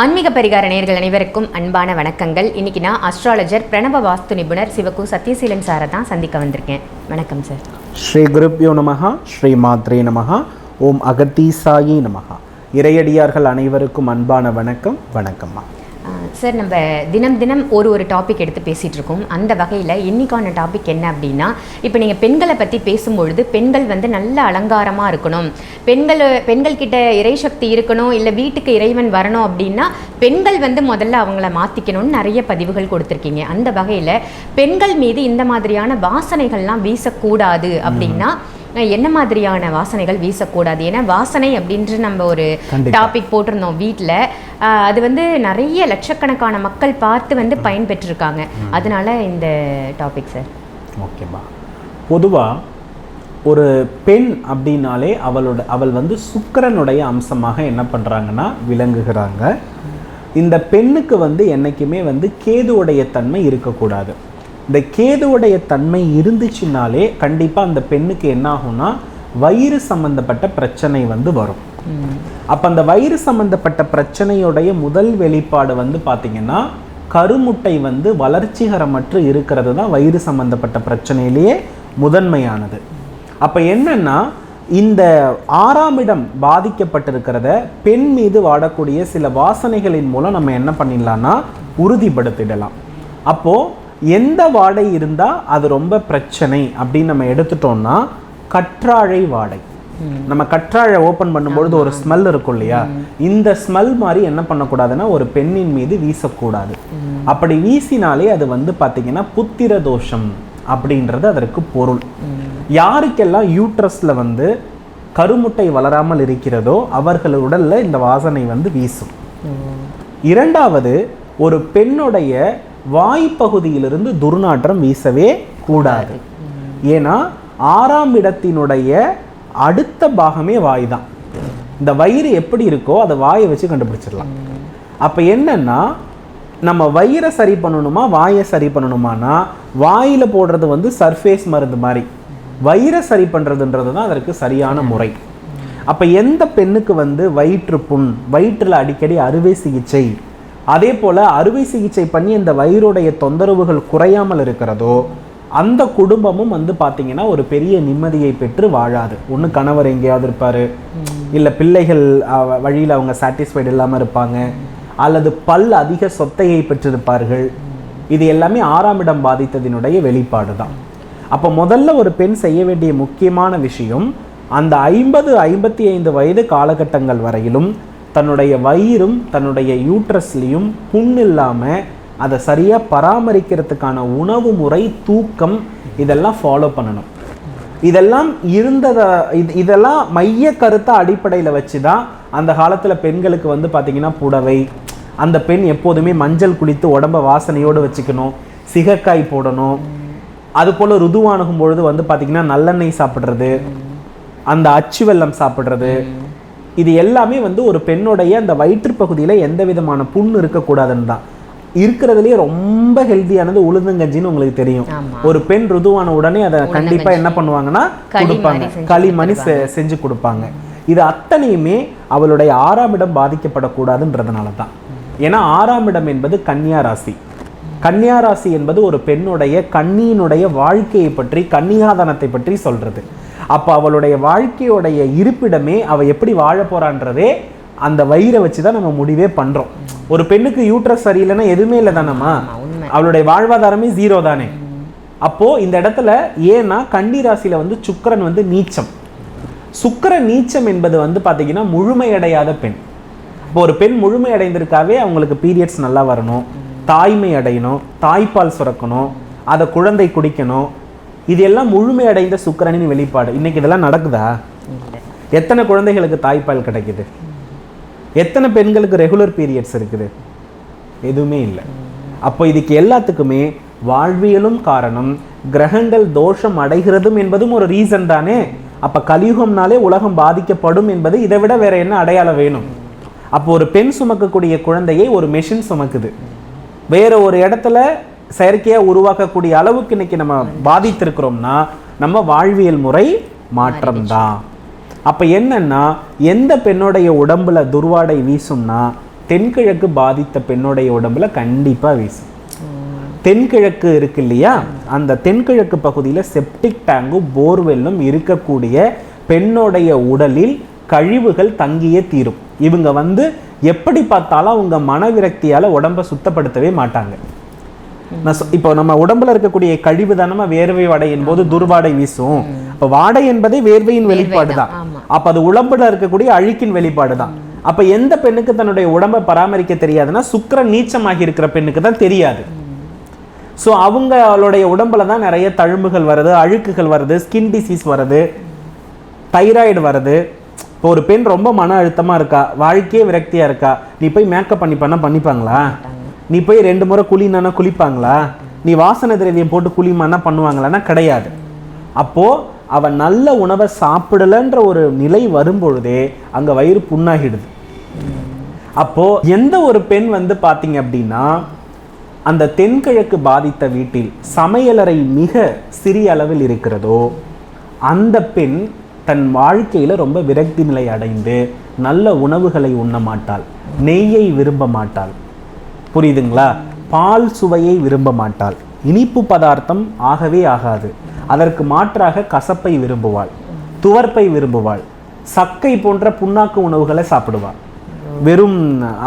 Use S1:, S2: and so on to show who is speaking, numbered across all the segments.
S1: ஆன்மீக பரிகார நேர்கள் அனைவருக்கும் அன்பான வணக்கங்கள். இன்னைக்கு நான் அஸ்ட்ராலஜர் பிரணவ வாஸ்து நிபுணர் சிவகு சத்யசீலன் சாரை தான் சந்திக்க வந்திருக்கேன். வணக்கம் சார்
S2: ஸ்ரீ குருப்யோ நமகா ஸ்ரீ மாத்ரே நமகா ஓம் அகத்தீசாயி நமகா இறையடியார்கள் அனைவருக்கும் அன்பான வணக்கம் வணக்கம்மா.
S1: சார் நம்ம தினம் தினம் ஒரு ஒரு டாபிக் எடுத்து பேசிகிட்டு இருக்கோம். அந்த வகையில் இன்றைக்கான டாபிக் என்ன அப்படின்னா இப்போ நீங்கள் பெண்களை பற்றி பேசும்பொழுது பெண்கள் வந்து நல்ல அலங்காரமாக இருக்கணும். பெண்கள் பெண்கள் இறை இறைசக்தி இருக்கணும் இல்லை வீட்டுக்கு இறைவன் வரணும் அப்படின்னா பெண்கள் வந்து முதல்ல அவங்கள மாற்றிக்கணும்னு நிறைய பதிவுகள் கொடுத்துருக்கீங்க. அந்த வகையில் பெண்கள் மீது இந்த மாதிரியான வாசனைகள்லாம் வீசக்கூடாது அப்படின்னா என்ன மாதிரியான வாசனைகள் வீசக்கூடாது? ஏன்னா வாசனை அப்படின்ற நம்ம ஒரு. டாபிக் போட்டிருந்தோம் வீட்டில் அது வந்து நிறைய லட்சக்கணக்கான மக்கள் பார்த்து வந்து பயன்பெற்றிருக்காங்க. அதனால இந்த டாபிக் சார்
S2: ஓகேம்மா. பொதுவாக ஒரு பெண் அப்படின்னாலே அவளோட அவள் வந்து சுக்கிரனுடைய அம்சமாக என்ன பண்ணுறாங்கன்னா விளங்குகிறாங்க. இந்த பெண்ணுக்கு வந்து என்றைக்குமே வந்து கேதுவுடைய தன்மை இருக்கக்கூடாது. இந்த கேதுவுடைய தன்மை இருந்துச்சுனாலே கண்டிப்பாக அந்த பெண்ணுக்கு என்ன ஆகும்னா வயிறு சம்பந்தப்பட்ட பிரச்சனை வந்து வரும். அப்போ அந்த வயிறு சம்பந்தப்பட்ட பிரச்சனையுடைய முதல் வெளிப்பாடு வந்து பார்த்தீங்கன்னா கருமுட்டை வந்து வளர்ச்சிகரமற்று இருக்கிறது தான் வயிறு சம்பந்தப்பட்ட பிரச்சனையிலேயே முதன்மையானது. அப்போ என்னன்னா இந்த ஆறாம் இடம் பாதிக்கப்பட்டிருக்கிறத பெண் மீது வாடக்கூடிய சில வாசனைகளின் மூலம் நம்ம என்ன பண்ணிடலாம்னா உறுதிப்படுத்திடலாம். அப்போது எந்த வாடை இருந்தால் அது ரொம்ப பிரச்சனை அப்படின்னு நம்ம எடுத்துட்டோம்னா கற்றாழை வாடை. நம்ம கற்றாழை ஓபன் பண்ணும்பொழுது ஒரு ஸ்மெல் இருக்கும் இல்லையா? இந்த ஸ்மெல் மாதிரி என்ன பண்ணக்கூடாதுன்னா ஒரு பெண்ணின் மீது வீசக்கூடாது. அப்படி வீசினாலே அது வந்து பாத்தீங்கன்னா புத்திர தோஷம் அப்படின்றது அதற்கு பொருள். யாருக்கெல்லாம் யூட்ரஸ்ல வந்து கருமுட்டை வளராமல் இருக்கிறதோ அவர்கள் உடல்ல இந்த வாசனை வந்து வீசும். இரண்டாவது ஒரு பெண்ணுடைய வாய்ப்பகுதியிலிருந்து துர்நாற்றம் வீசவே கூடாது. ஏன்னா ஆறாம் இடத்தினுடைய அடுத்த பாகமே வாய் தான் இந்த வயிறு எப்படி இருக்கோ அதை வாயை வச்சு கண்டுபிடிச்சிடலாம். அப்போ என்னன்னா நம்ம வயிறை சரி பண்ணணுமா வாயை சரி பண்ணணுமானா வாயில் போடுறது வந்து சர்ஃபேஸ் மருந்து மாதிரி. வயிறை சரி பண்ணுறதுன்றது தான் அதற்கு சரியான முறை. அப்போ எந்த பெண்ணுக்கு வந்து வயிற்று புண் வயிற்றில் அடிக்கடி அறுவை சிகிச்சை அதே போல் அறுவை சிகிச்சை பண்ணி இந்த வயிறுடைய தொந்தரவுகள் குறையாமல் இருக்கிறதோ அந்த குடும்பமும் வந்து பார்த்தீங்கன்னா ஒரு பெரிய நிம்மதியை பெற்று வாழாது. ஒன்று கணவர் எங்கேயாவது இருப்பார் இல்லை பிள்ளைகள் வழியில் அவங்க சாட்டிஸ்ஃபைடு இல்லாமல் இருப்பாங்க அல்லது பல் அதிக சொத்தையை பெற்றிருப்பார்கள். இது எல்லாமே ஆறாம் இடம் பாதித்ததினுடைய வெளிப்பாடு தான் அப்போ முதல்ல ஒரு பெண் செய்ய வேண்டிய முக்கியமான விஷயம் அந்த ஐம்பது ஐம்பத்தி ஐந்து வயது காலகட்டங்கள் வரையிலும் தன்னுடைய வயிறும் தன்னுடைய யூட்ரஸ்லையும் புண் இல்லாமல் அதை சரியாக பராமரிக்கிறதுக்கான உணவு முறை தூக்கம் இதெல்லாம் ஃபாலோ பண்ணணும். இதெல்லாம் இருந்ததை இது இதெல்லாம் மைய கருத்தை அடிப்படையில் வச்சு தான் அந்த காலத்தில் பெண்களுக்கு வந்து பார்த்திங்கன்னா புடவை அந்த பெண் எப்போதுமே மஞ்சள் குளித்து உடம்ப வாசனையோடு வச்சுக்கணும் சிகக்காய் போடணும். அது போல் ருதுவானுகும் பொழுது வந்து பார்த்திங்கன்னா நல்லெண்ணெய் சாப்பிட்றது அந்த அச்சு வெல்லம் சாப்பிட்றது இது எல்லாமே வந்து ஒரு பெண்ணுடைய அந்த வயிற்று பகுதியில் எந்த விதமான புண் இருக்கக்கூடாதுன்னு தான். இருக்கிறதுலயே ரொம்ப ஹெல்த்தியானது உளுந்தங்கஞ்சின்னு உங்களுக்கு தெரியும். ஒரு பெண் ருதுவான உடனே அதை கண்டிப்பா என்ன பண்ணுவாங்கன்னா கொடுப்பாங்க. களிமணி செஞ்சு கொடுப்பாங்க. இது அத்தனையுமே அவளுடைய ஆறாம் இடம் பாதிக்கப்படக்கூடாதுன்றதுனால தான். ஏன்னா ஆறாம் இடம் என்பது கன்னியா ராசி. கன்னியா ராசி என்பது ஒரு பெண்ணுடைய கன்னியினுடைய வாழ்க்கையை பற்றி கன்னியாதானத்தை பற்றி சொல்றது. அப்ப அவளுடைய வாழ்க்கையுடைய இருப்பிடமே அவ எப்படி வாழ போறான்றதே அந்த வயிறை வச்சு தான் நம்ம முடிவே பண்றோம். ஒரு பெண்ணுக்கு யூட்ரஸ் சரியில்லைன்னா எதுவுமே இல்லை தானம்மா? அவளுடைய வாழ்வாதாரமே ஜீரோ தானே. அப்போ இந்த இடத்துல ஏன்னா கன்னி ராசியில வந்து சுக்கிரன் வந்து நீச்சம். சுக்கிர நீச்சம் என்பது வந்து பாத்தீங்கன்னா முழுமையடையாத பெண். இப்போ ஒரு பெண் முழுமை அடைந்திருக்காவே அவங்களுக்கு பீரியட்ஸ் நல்லா வரணும். தாய்மை அடையணும். தாய்ப்பால் சுரக்கணும். அதை குழந்தை குடிக்கணும். இது எல்லாம் முழுமை அடைந்த சுக்கிரனின் வெளிப்பாடு. இன்னைக்கு இதெல்லாம் நடக்குதா? எத்தனை குழந்தைகளுக்கு தாய்ப்பால் கிடைக்குது? எத்தனை பெண்களுக்கு ரெகுலர் பீரியட்ஸ் இருக்குது? எதுவுமே இல்லை. அப்போ இதுக்கு எல்லாத்துக்குமே வாழ்வியலும் காரணம் கிரகங்கள் தோஷம் அடைகிறதும் என்பதும் ஒரு ரீசன் தானே. அப்ப கலியுகம்னாலே உலகம் பாதிக்கப்படும் என்பது இதை விட வேற என்ன அடையாளம் வேணும்? அப்போ ஒரு பெண் சுமக்கக்கூடிய குழந்தையை ஒரு மெஷின் சுமக்குது. வேற ஒரு இடத்துல செயற்கையா உருவாக்கக்கூடிய அளவுக்கு இன்னைக்கு நம்ம பாதித்திருக்கிறோம்னா நம்ம வாழ்வியல் முறை மாற்றம் தான் அப்ப என்னன்னா எந்த பெண்ணுடைய உடம்புல துர்வாடை வீசும்னா தென்கிழக்கு பாதித்த பெண்ணுடைய உடம்புல கண்டிப்பாக வீசும். தென்கிழக்கு இருக்கு இல்லையா? அந்த தென்கிழக்கு பகுதியில் செப்டிக் டேங்கும் போர்வெல்லும் இருக்கக்கூடிய பெண்ணுடைய உடலில் கழிவுகள் தங்கியே தீரும். இவங்க வந்து எப்படி பார்த்தாலும் அவங்க மனவிரக்தியால உடம்ப சுத்தப்படுத்தவே மாட்டாங்க. இப்போ நம்ம உடம்புல இருக்கக்கூடிய கழிவு தானமா வேர்வை வாடையின் போது துர்வாடை வீசும். அப்ப வாடை என்பதே வேர்வையின் வெளிப்பாடு தான். அப்ப அது உடம்புல இருக்கக்கூடிய அழுக்கின் வெளிப்பாடு தான். அப்ப எந்த பெண்ணுக்கு தன்னுடைய உடம்பை பராமரிக்க தெரியாதுன்னா சுக்கிரன் நீச்சமாகி இருக்கிற பெண்ணுக்கு தான் தெரியாது. ஸோ அவங்களுடைய உடம்புல தான் நிறைய தழும்புகள் வருது அழுக்குகள் வருது ஸ்கின் டிசீஸ் வருது தைராய்டு வருது. இப்போ ஒரு பெண் ரொம்ப மன அழுத்தமா இருக்கா? வாழ்க்கையே விரக்தியா இருக்கா? நீ போய் மேக்கப் பண்ணி பண்ண பண்ணிப்பாங்களா? நீ போய் ரெண்டு முறை குளினானா குளிப்பாங்களா? நீ வாசனை திரவியம் போட்டு குளிமானா பண்ணுவாங்களான்னா கிடையாது. அப்போ அவன் நல்ல உணவை சாப்பிடலன்ற ஒரு நிலை வரும்பொழுதே அங்கே வயிறு புண்ணாகிடுது. அப்போது எந்த ஒரு பெண் வந்து பார்த்தீங்க அப்படின்னா அந்த தென்கிழக்கு பாதித்த வீட்டில் சமையலறை மிக சிறிய அளவில் இருக்கிறதோ அந்த பெண் தன் வாழ்க்கையில் ரொம்ப விரக்தி நிலை அடைந்து நல்ல உணவுகளை உண்ண மாட்டாள் நெய்யை விரும்ப மாட்டாள். புரியுதுங்களா? பால் சுவையை விரும்ப மாட்டாள். இனிப்பு பதார்த்தம் ஆகவே ஆகாது. அதற்கு மாற்றாக கசப்பை விரும்புவாள். துவர்ப்பை விரும்புவாள். சக்கை போன்ற புண்ணாக்கு உணவுகளை சாப்பிடுவாள். வெறும்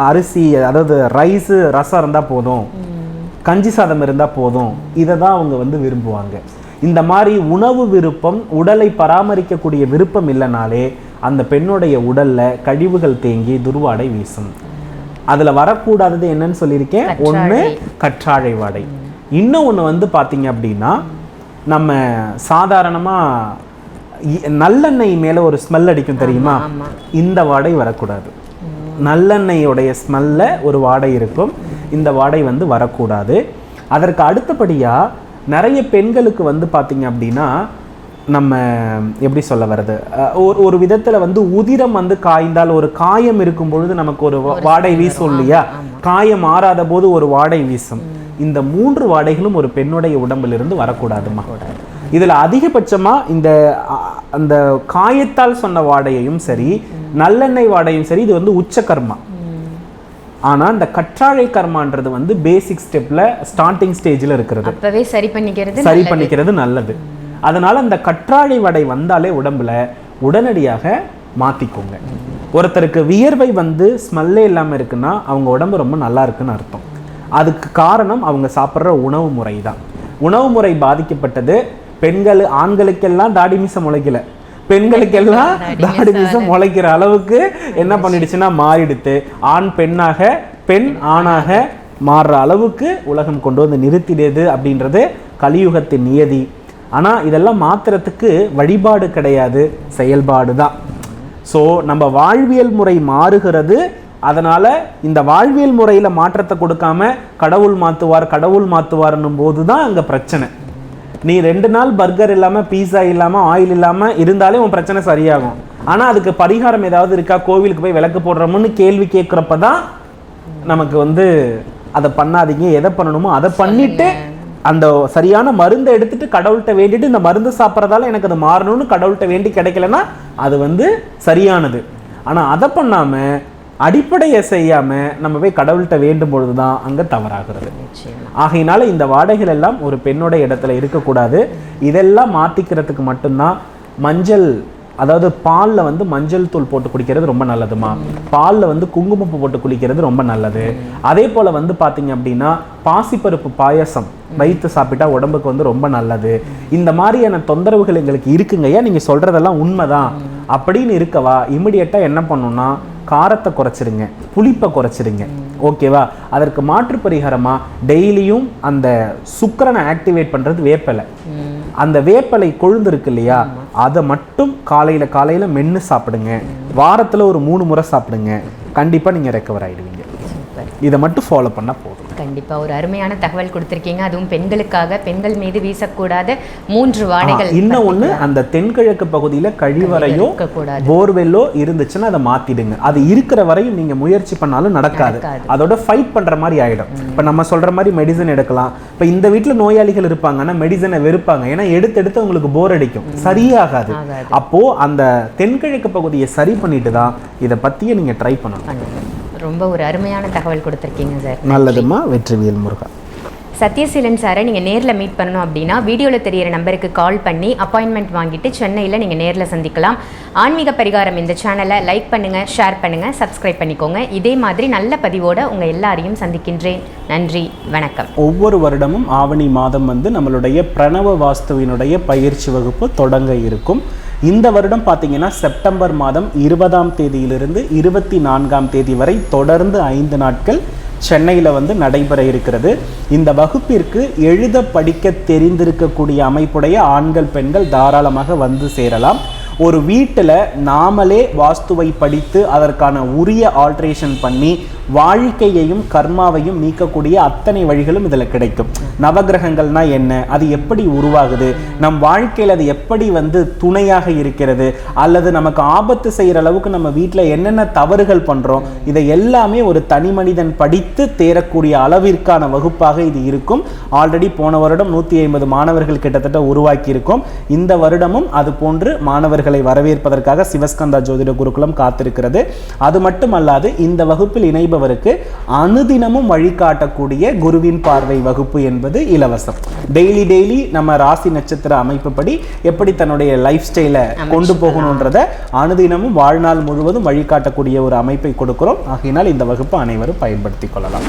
S2: அரிசி அதாவது ரைஸு ரசம் இருந்தால் போதும். கஞ்சி சாதம் இருந்தால் போதும். இதை தான் அவங்க வந்து விரும்புவாங்க. இந்த மாதிரி உணவு விருப்பம் உடலை பராமரிக்கக்கூடிய விருப்பம் இல்லைனாலே அந்த பெண்ணுடைய உடல்ல கழிவுகள் தேங்கி துர்வாடை வீசும். அதுல வரக்கூடாதது என்னன்னு சொல்லியிருக்கேன். ஒண்ணு கற்றாழை வாடை. இன்னும் ஒண்ணு வந்து பாத்தீங்க அப்படின்னா நம்ம சாதாரணமா இ- நல்லெண்ணெய் மேல ஒரு ஸ்மெல் அடிக்கும் தெரியுமா? இந்த வாடை வரக்கூடாது. நல்லெண்ணெயோடைய ஸ்மெல்ல ஒரு வாடை இருக்கும். இந்த வாடை வந்து வரக்கூடாது. அதற்கு அடுத்தபடியா நிறைய பெண்களுக்கு வந்து பார்த்தீங்க அப்படின்னா நம்ம எப்படி சொல்ல வருது அஹ், ஒரு ஒரு விதத்துல வந்து உதிரம் வந்து காய்ந்தால் ஒரு காயம் இருக்கும் பொழுது நமக்கு ஒரு வாடை வீசும் இல்லையா? காயம் ஆறாத போது ஒரு வாடை வீசும். இந்த மூன்று வாடைகளும் ஒரு பெண்ணுடைய உடம்பிலிருந்து வரக்கூடாதுமா இதுல அதிகபட்சமா இந்த அந்த காயத்தால் சொன்ன வாடையையும் சரி நல்லெண்ணெய் வாடையும் சரி இது வந்து உச்ச கர்மா ஆனா இந்த கற்றாழை கர்மான்றது வந்து பேசிக் ஸ்டெப்ல ஸ்டார்டிங் ஸ்டேஜ்ல இருக்கிறது.
S1: அப்பவே சரி பண்ணிக்கிறது
S2: சரி பண்ணிக்கிறது நல்லது. அதனால இந்த கற்றாழை வடை வந்தாலே உடம்புல உடனடியாக மாத்திக்கோங்க. ஒருத்தருக்கு வியர்வை வந்து ஸ்மெல்லே இல்லாம இருக்குன்னா அவங்க உடம்பு ரொம்ப நல்லா இருக்குன்னு அர்த்தம். அதுக்கு காரணம் அவங்க சாப்பிட்ற உணவு முறை தான் உணவு முறை பாதிக்கப்பட்டது பெண்கள் ஆண்களுக்கெல்லாம் தாடி மீசம் முளைக்கல. பெண்களுக்கெல்லாம் தாடி மீசம் முளைக்கிற அளவுக்கு என்ன பண்ணிடுச்சுன்னா மாறிடுத்து. ஆண் பெண்ணாக பெண் ஆணாக மாறுற அளவுக்கு உலகம் கொண்டு வந்து நிறுத்திடுது அப்படின்றது கலியுகத்தின் நியதி. ஆனால் இதெல்லாம் மாத்துறதுக்கு வழிபாடு கிடையாது செயல்பாடு தான். ஸோ நம்ம வாழ்வியல் முறை மாறுகிறது அதனால் இந்த வாழ்வியல் முறையில் மாற்றத்தை கொடுக்காம கடவுள் மாற்றுவார் கடவுள் மாற்றுவார்னும் போது தான் அங்கே பிரச்சனை. நீ ரெண்டு நாள் பர்கர் இல்லாமல் பீஸா இல்லாமல் ஆயில் இல்லாமல் இருந்தாலே உன் பிரச்சனை சரியாகும். ஆனால் அதுக்கு பரிகாரம் ஏதாவது இருக்கா கோவிலுக்கு போய் விளக்கு போடுறோம்னு கேள்வி கேட்குறப்ப தான் நமக்கு வந்து அதை பண்ணாதீங்க. எதை பண்ணணுமோ அதை பண்ணிவிட்டு அந்த சரியான மருந்தை எடுத்துட்டு கடவுள்கிட்ட வேண்டிட்டு இந்த மருந்து சாப்பிட்றதால எனக்கு அது மாறணும்னு கடவுள்கிட்ட வேண்டி கிடைக்கலன்னா அது வந்து சரியானது. ஆனா அதை பண்ணாம அடிப்படையை செய்யாம நம்ம போய் கடவுள்கிட்ட வேண்டும் பொழுதுதான் அங்க தவறாகிறது. ஆகையினால இந்த வாடைகள் எல்லாம் ஒரு பெண்ணோட இடத்துல இருக்கக்கூடாது. இதெல்லாம் மாத்திக்கிறதுக்கு மட்டும்தான் மஞ்சள் அதாவது பாலில் வந்து மஞ்சள் தூள் போட்டு குடிக்கிறது ரொம்ப நல்லதுமா? பாலில் வந்து குங்குமப்பூ போட்டு குளிக்கிறது ரொம்ப நல்லது. அதே போல் வந்து பார்த்தீங்க அப்படின்னா பாசிப்பருப்பு பாயசம் வைத்து சாப்பிட்டா உடம்புக்கு வந்து ரொம்ப நல்லது. இந்த மாதிரியான தொந்தரவுகள் எங்களுக்கு இருக்குங்கய்யா நீங்கள் சொல்கிறதெல்லாம் உண்மைதான்? அப்படின்னு இருக்கவா? இமிடியட்டாக என்ன பண்ணுன்னா காரத்தை குறைச்சிருங்க. புளிப்பை குறைச்சிருங்க. ஓகேவா? அதற்கு மாற்று பரிகாரமாக டெய்லியும் அந்த சுக்கரனை ஆக்டிவேட் பண்ணுறது வேப்பலை. அந்த வேப்பலை கொழுந்து இருக்கு இல்லையா? அதை மட்டும் காலையில காலையில மென்னு சாப்பிடுங்க. வாரத்துல ஒரு மூணு முறை சாப்பிடுங்க. கண்டிப்பா நீங்க ரெக்கவர் ஆயிடுவீங்க.
S1: சூப்பர்.
S2: இதை மட்டும் ஃபாலோ பண்ணா போதும்.
S1: கண்டிப்பா. ஒரு அருமையான தகவல் கொடுத்திருக்கீங்க. அதுவும் பெண்களுக்காக பெண்கள் மீது வீசக்கூடாத மூன்று வாடைகள்
S2: இன்னும் ஒண்ணு அந்த தென்கிழக்கு பகுதியில கழிவறையோ போர்வெல்லோ இருந்துச்சுன்னா அதை மாத்திடுங்க. அது இருக்கிற வரையும் நீங்க முயற்சி பண்ணாலும் நடக்காது. அதோட ஃபைட் பண்ற மாதிரி ஆயிடும். இப்ப நம்ம சொல்ற மாதிரி மெடிசன் எடுக்கலாம். இப்ப இந்த வீட்ல நோயாளிகள் இருப்பாங்க. ஆனா மெடிசனை வெறுப்பாங்க. ஏன்னா எடுத்து எடுத்து உங்களுக்கு போர் அடிக்கும். சரியே ஆகாது
S1: ஆகாது.
S2: அப்போ அந்த தென்கிழக்கு பகுதியை சரி பண்ணிட்டு தான் இதை பத்தியே நீங்க ட்ரை பண்ணணும்.
S1: ரொம்ப ஒரு அருமையான தகவல் கொடுத்துருக்கீங்க சார்.
S2: நல்லதுமா வெற்றிவேல் முருகா.
S1: சத்யசீலன் சாரை நீங்கள் நேரில் மீட் பண்ணணும் அப்படின்னா வீடியோவில் தெரியிற நம்பருக்கு கால் பண்ணி அப்பாயின்மெண்ட் வாங்கிட்டு சென்னையில் நீங்கள் நேரில் சந்திக்கலாம். ஆன்மீக பரிகாரம் இந்த சேனலை லைக் பண்ணுங்கள் ஷேர் பண்ணுங்கள் சப்ஸ்கிரைப் பண்ணிக்கோங்க. இதே மாதிரி நல்ல பதிவோட உங்கள் எல்லாரையும் சந்திக்கின்றேன். நன்றி வணக்கம்.
S2: ஒவ்வொரு வருடமும் ஆவணி மாதம் வந்து நம்மளுடைய பிரணவ வாஸ்துவினுடைய பயிற்சி வகுப்பு தொடங்க இருக்கும். இந்த வருடம் பார்த்தீங்கன்னா செப்டம்பர் மாதம் இருபதாம் தேதியிலிருந்து இருபத்தி நான்காம் தேதி வரை தொடர்ந்து ஐந்து நாட்கள் சென்னையில் வந்து நடைபெற இருக்கிறது. இந்த வகுப்பிற்கு எழுத படிக்க தெரிந்திருக்கக்கூடிய அமைப்புடைய ஆண்கள் பெண்கள் தாராளமாக வந்து சேரலாம். ஒரு வீட்டில் நாமளே வாஸ்துவை படித்து அதற்கான உரிய ஆல்ட்ரேஷன் பண்ணி வாழ்க்கையையும் கர்மாவையும் நீக்கக்கூடிய அத்தனை வழிகளும் இதில் கிடைக்கும். நவகிரகங்கள்னா என்ன? அது எப்படி உருவாகுது? நம் வாழ்க்கையில் அது எப்படி வந்து துணையாக இருக்கிறது? அல்லது நமக்கு ஆபத்து செய்கிற அளவுக்கு நம்ம வீட்டில் என்னென்ன தவறுகள் பண்ணுறோம் இதை எல்லாமே ஒரு தனி மனிதன் படித்து தேரக்கூடிய அளவிற்கான வகுப்பாக இது இருக்கும். ஆல்ரெடி போன வருடம் நூற்றி ஐம்பது மாணவர்கள் கிட்டத்தட்ட உருவாக்கி இருக்கும் இந்த வருடமும் அது போன்று மாணவர்களை வரவேற்பதற்காக சிவஸ்கந்தா ஜோதிட குருகுலம் காத்திருக்கிறது. அது மட்டுமல்லாது இந்த வகுப்பில் இணைபவருக்கு அனுதினமும் வழிகாட்டக்கூடிய குருவின் பார்வை வகுப்பு என்பது இலவசம். டெய்லி டெய்லி நம்ம ராசி நட்சத்திர அமைப்புப்படி எப்படி தன்னுடைய லைஃப் ஸ்டைலை கொண்டு போகணுன்றத அனுதினமும் வாழ்நாள் முழுவதும் வழிகாட்டக்கூடிய ஒரு அமைப்பை கொடுக்கிறோம். ஆகையினால் இந்த வகுப்பு அனைவரும் பயன்படுத்திக் கொள்ளலாம்.